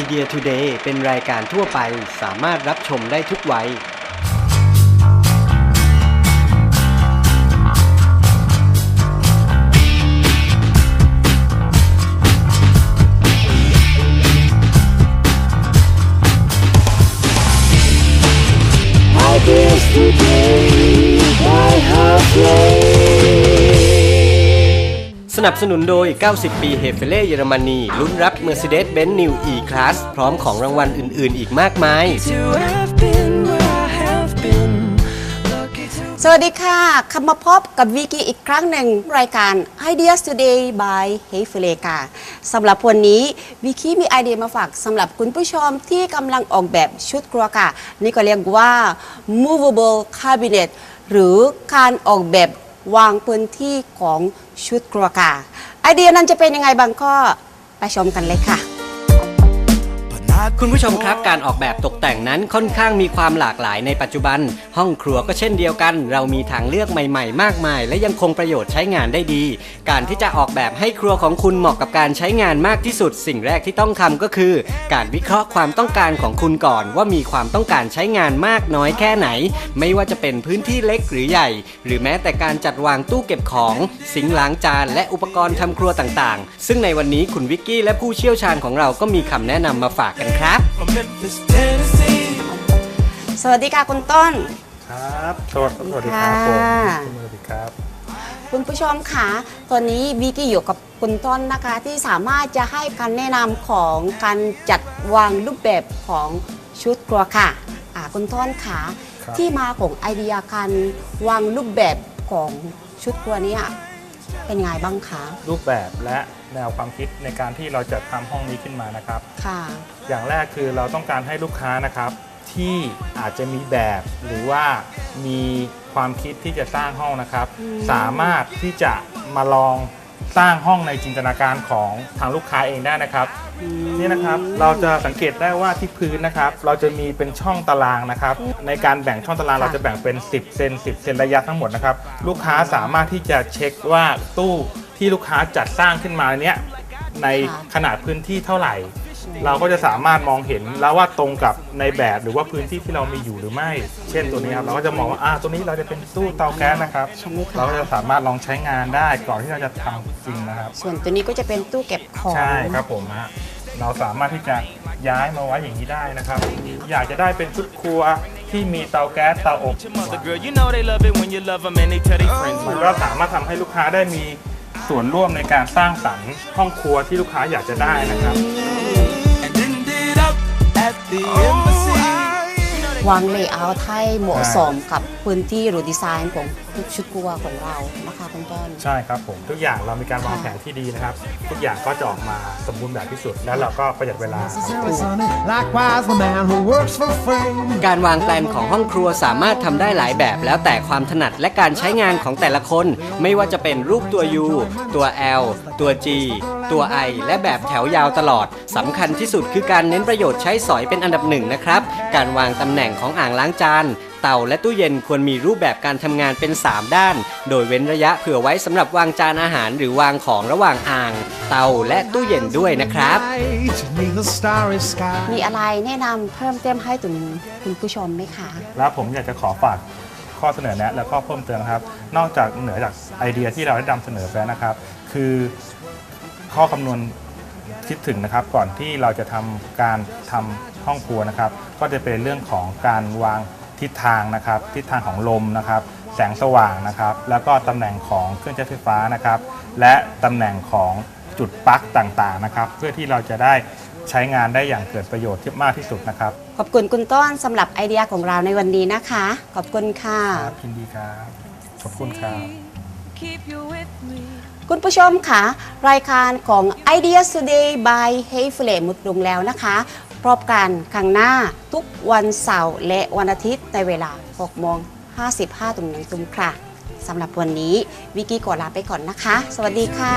Media Today เป็นรายการทั่วไปสามารถรับชมได้ทุกวัย นับสนุนโดย 90 ปีเฮเฟเล่เยอรมนี ลุ้นรับ Mercedes-Benz New E-Class พร้อมของรางวัลอื่น ๆ อีกมากมาย to have been where I have been. Lucky to สวัสดีค่ะคำมาพบกับวิกิอีกครั้งหนึ่งรายการ Ideas Today by h e y f l e ค่ะสำหรับวันนี้วิกิมีไอเดียมาฝากสำหรับคุณผู้ชมที่กำลังออกแบบชุดครัวค่ะ นี่ก็เรียกว่า movable cabinet หรือการออกแบบ วางพื้นที่ของชุดครัวค่ะไอเดียนั้นจะเป็นยังไงบางก็ไปชมกันเลยค่ะ คุณผู้ชมครับการออกแบบตกแต่งนั้นค่อนข้างมีความหลากหลายในปัจจุบัน ห้องครัวก็เช่นเดียวกัน เรามีทางเลือกใหม่ๆ มากมาย และยังคงประโยชน์ใช้งานได้ดี การที่จะออกแบบให้ครัวของคุณเหมาะกับการใช้งานมากที่สุด สิ่งแรกที่ต้องทำก็คือ การวิเคราะห์ความต้องการของคุณก่อนว่ามีความต้องการใช้งานมากน้อยแค่ไหน ไม่ว่าจะเป็นพื้นที่เล็กหรือใหญ่ หรือแม้แต่การจัดวางตู้เก็บของสิงล้างจาน และอุปกรณ์ทำครัวต่างๆ ซึ่งในวันนี้คุณวิกกี้และผู้เชี่ยวชาญของเราก็มีคำแนะนำมาฝากกันครับ from Memphis, Tennessee. สวัสดีค่ะคุณต้น ครับสวัสดีสวัสดีครับผมค่ะสวัสดีครับ คุณผู้ชมคะตอนนี้วิกกี้อยู่กับคุณต้นนะคะที่สามารถจะให้การแนะนำของการจัดวางรูปแบบของชุดครัวค่ะอ่าคุณต้นคะครับที่มาของไอเดียการวางรูปแบบของชุดครัวเนี้เป็นยังไงบ้างคะรูปแบบและ แนวความคิดในการที่เราจะทำห้องนี้ขึ้นมานะครับ ค่ะ อย่างแรกคือเราต้องการให้ลูกค้านะครับที่อาจจะมีแบบหรือว่ามีความคิดที่จะสร้างห้องนะครับ อืม สามารถที่จะมาลอง สร้างห้องในจินตนาการของทางลูกค้าเองได้นะครับ นี่นะครับเราจะสังเกตได้ว่าที่พื้นนะครับ เราจะมีเป็นช่องตารางนะครับ ในการแบ่งช่องตารางค่ะเราจะแบ่งเป็น 10 เซน10 เซนระยะทั้งหมดนะครับ ลูกค้าสามารถที่จะเช็คว่าตู้ที่ลูกค้าจัดสร้างขึ้นมาเนี้ยในขนาดพื้นที่เท่าไหร่ เราก็จะสามารถมองเห็นแล้วว่าตรงกับในแบบหรือว่าพื้นที่ที่เรามีอยู่หรือไม่ เช่นตัวนี้ครับเราก็จะมองว่าอ่าตัวนี้เราจะเป็นตู้เตาแก๊สนะครับ เราก็จะสามารถลองใช้งานได้ก่อนที่เราจะทำจริงนะครับ ส่วนตัวนี้ก็จะเป็นตู้เก็บของ ใช่ครับผมฮะเราสามารถที่จะย้ายมาไว้อย่างนี้ได้นะครับ อยากจะได้เป็นชุดครัวที่มีเตาแก๊สเตาอบ Your mother, girl, you know they love it when you love them and they tell their friends. มันก็สามารถทำให้ลูกค้าได้มีส่วนร่วมในการสร้างสรรค์ห้องครัวที่ลูกค้าอยากจะได้นะครับ วางเลเยอร์ให้เหมาะสมกับพื้นที่หรือดีไซน์ของชุดครัวของเรานะคะคุณต้น ใช่ครับผมทุกอย่างเรามีการวางแผนที่ดีนะครับ ทุกอย่างก็จะออกมาสมบูรณ์แบบที่สุด แล้วเราก็ประหยัดเวลา Likewise, the man who works for fame. การวางแปลนของห้องครัวสามารถทำได้หลายแบบ แล้วแต่ความถนัดและการใช้งานของแต่ละคน ไม่ว่าจะเป็นรูปตัว U ตัว L ตัว G ตัว I และแบบแถวยาวตลอดสำคัญที่สุดคือการเน้นประโยชน์ใช้สอยเป็นอันดับหนึ่งนะครับ การวางตำแหน่งของอ่างล้างจานเตาและตู้เย็นควรมีรูปแบบการทำงานเป็น 3 ด้าน โดยเว้นระยะเผื่อไว้สำหรับวางจานอาหารหรือวางของระหว่างอ่าง เตาและตู้เย็นด้วยนะครับ Neath the starry sky. มีอะไรแนะนำเพิ่มเติมให้ถึงคุณผู้ชมไหมคะ แล้วผมอยากจะขอฝากข้อเสนอแนะและข้อเพิ่มเติมนะครับ นอกจากเหนือจากไอเดียที่เราได้นำเสนอไปแล้วนะครับ คือ ข้อคำนวณคิดถึงนะครับ ก่อนที่เราจะทำการทำห้องครัวนะครับ ก็จะเป็นเรื่องของการวางทิศทางนะครับ ทิศทางของลมนะครับ แสงสว่างนะครับ แล้วก็ตำแหน่งของเครื่องใช้ไฟฟ้านะครับ และตำแหน่งของจุดปลั๊กต่างๆนะครับ เพื่อที่เราจะได้ใช้งานได้อย่างเกิดประโยชน์ที่มากที่สุดนะครับ ขอบคุณคุณต้นสำหรับไอเดียของเราในวันนี้นะคะ ขอบคุณค่ะครับยินดีครับ ขอบคุณครับ คุณผู้ชมค่ะรายการของ Ideas Today by h e y f l e มุดลงแล้วนะคะพบกันครั้งหน้าทุกวันเสาร์และวันอาทิตย์ในเวลา6โมง55ตุ่มหนึ่งตุ่มค่ะสำหรับวันนี้วิกกี้ขอลาไปก่อนนะคะ สวัสดีค่ะ